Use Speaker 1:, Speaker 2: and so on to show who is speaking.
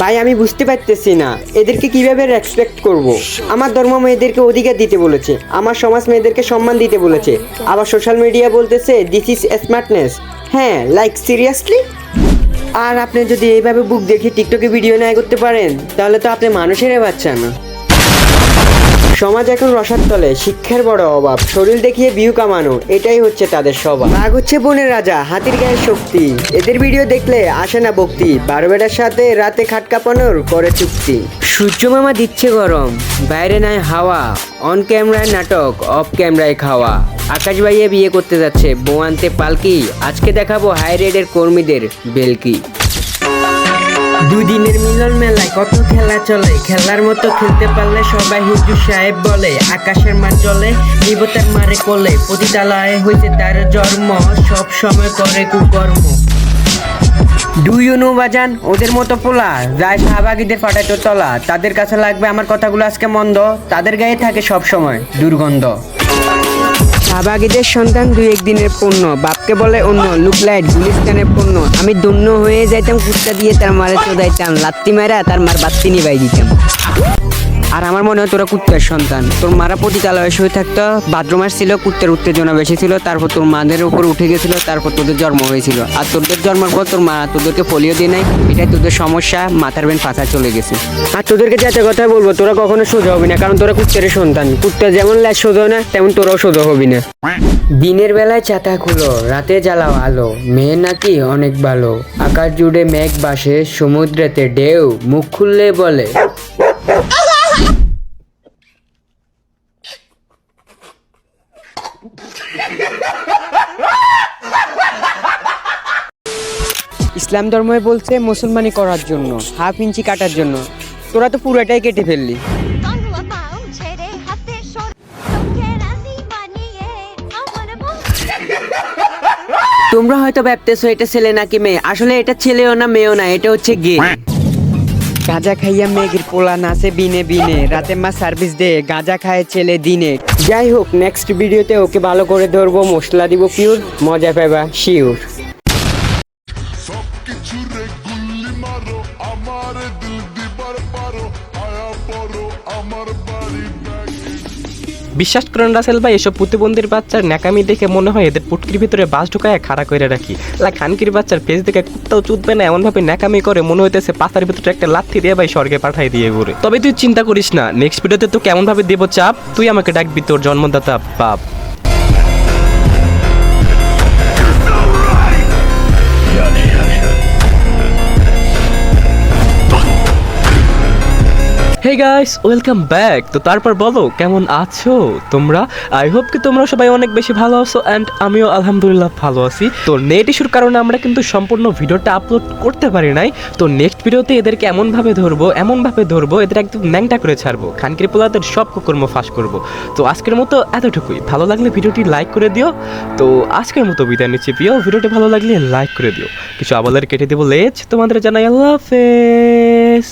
Speaker 1: ভাই, আমি বুঝতে পারতেছি না। এদেরকে কীভাবে রেসপেক্ট করব। আমার ধর্ম মেয়েদেরকে অধিকার দিতে বলেছে, আমার সমাজ মেয়েদেরকে সম্মান দিতে বলেছে। আবার সোশ্যাল মিডিয়া বলতেছে দিস ইজ স্মার্টনেস হ্যাঁ লাইক সিরিয়াসলি আর আপনি যদি এইভাবে বুক দেখে টিকটকে ভিডিও নেয় করতে পারেন, তাহলে তো আপনি মানুষেরই বাচ্চা না। সমাজ এখন রসার তলে, শিক্ষার বড় অভাব, শরীর দেখিয়ে বিউ কামানো, এটাই হচ্ছে তাদের স্বভাব। রাগ হচ্ছে বনের রাজা, হাতির গায়ে শক্তি। এদের ভিডিও দেখলে আসে না ভক্তি বারো বেটার সাথে রাতে খাট কাঁপানোর করে চুক্তি। সূর্য মামা দিচ্ছে গরম, বাইরে নাই হাওয়া অন ক্যামেরায় নাটক অফ ক্যামেরায় খাওয়া। আকাশ ভাইয়া বিয়ে করতে যাচ্ছে, বউ আনতে পালকি, আজকে দেখাবো হাই রেডের কর্মীদের বেলকি। দুই দিনের মিলন মেলায় কত খেলা চলে? খেলার মতো খেলতে পারলে সবাই হুজুর সাহেব বলে, আকাশের মার চলে দেবতার মারে কোলে। পতিতালয়ে হয়েছে তার জন্ম, সব সময় করে কুকর্ম। দুই অনু বাজান, ওদের মতো পোলা, যায় শাহবাগীদের ফাটাইতো তলা। তাদের কাছে লাগবে আমার কথাগুলো আজকে মন্দ, তাদের গায়ে থাকে সব সময় দুর্গন্ধ। শাহবাগীদের সন্তান দুই একদিনের পণ্য, বাপকে বলে অন্য লুকলাইট গুলিস্তানের পণ্য। আমি দন্য হয়ে যাইতাম, কুত্তা দিয়ে তার মারে চোদাইতাম লাত্তি মারা তার মার বাত্তি নিবাই দিতাম। আর আমার মনে হয় তোরা কুত্তের সন্তান। তোর মারা প্রতি পতিতালয়ে শুয়ে থাকতো, বাথরুম ছিল কুত্তের উত্তেজনা বেশি ছিল, তারপর তোর মাদের উপর উঠে গেছিল, তারপর তোদের জন্ম হয়েছিল। আর তোদের জন্মের পর তোর মা তোদেরকে পোলিও দিয়ে নাই, এটাই তোদের সমস্যা, মাথার বেন পাছা চলে গেছে। আর তোদেরকে যাতে কথা বলব, তোরা কখনো সোজা হবি না, কারণ তোরা কুত্তের সন্তান। কুত্তা যেমন ল্যাস সোজা না, তেমন তোরাও সোজা হবি না। দিনের বেলায় ছাতা খুলো, রাতে জ্বালাও আলো, মেয়ে নাকি অনেক ভালো। আকাশ জুড়ে মেঘ বাসে, সমুদ্রেতে ঢেউ, মুখ খুললে বলে ইসলাম ধর্মে বলছে মুসলমানি করার জন্য, হাফ ইঞ্চি কাটার জন্য। তোরা তো পুরোটাই কেটে ফেললি। তোমরা হয়তো ভাবতেছো, এটা ছেলে নাকি মেয়ে? আসলে এটা ছেলেও না, মেয়েও না, এটা হচ্ছে গে গাঁজা খাইয়া মেঘের পোলা নাচে বিনে বিনে, রাতে মা সার্ভিস দে, গাঁজা খায় ছেলে দিনে। যাই হোক নেক্সট ভিডিওতে ওকে ভালো করে ধরবো, মশলা দিব পিওর মজা পাবা শিওর
Speaker 2: পারো, আয়া পড়ো আমার বাড়ি
Speaker 3: বিশ্বাস করেন রাসেল ভাই, এসব প্রতিবন্ধীর বাচ্চার ন্যাকামি দেখে মনে হয় এদের পুটকির ভিতরে বাস ঢুকায় খাড়া করে রাখি। লা খানকির বাচ্চার ফেস দেখে কুত্তাও চুদবে না, এমনভাবে ন্যাকামি করে, মনে হইতেছে পাতার ভিতরে একটা লাথি দিয়ে ভাই স্বর্গে পাঠাই দিয়ে ঘুরে। তবে তুই চিন্তা করিস না নেক্সট ভিডিওতে তো কেমনভাবে দেবো চাপ, তুই আমাকে ডাকবি তোর জন্মদাতা বাপ। হে গাইস ওয়েলকাম ব্যাক তো তারপর বলো, কেমন আছো তোমরা? আই হোপ কি তোমরা সবাই অনেক বেশি ভালো আছো অ্যান্ড আমিও আলহামদুলিল্লাহ ভালো আছি। তো নেট ইস্যুর কারণে আমরা কিন্তু সম্পূর্ণ ভিডিওটা আপলোড করতে পারি নাই। তো নেক্সট ভিডিওতে এদেরকে এমনভাবে ধরবো এমনভাবে ধরবো, এদের একদম ন্যাংটা করে ছাড়বো। খানকির পোলাদের সব কর্ম ফাঁস করব। তো আজকের মতো এতটুকুই। ভালো লাগলে ভিডিওটি লাইক করে দিও। তো আজকের মতো বিদায় নিচ্ছি প্রিয়। ভিডিওটি ভালো লাগলে লাইক করে দিও। কিছু আবালের কেটে দেবো লেজ। তোমাদের জানাই আল্লাহ হাফেজ।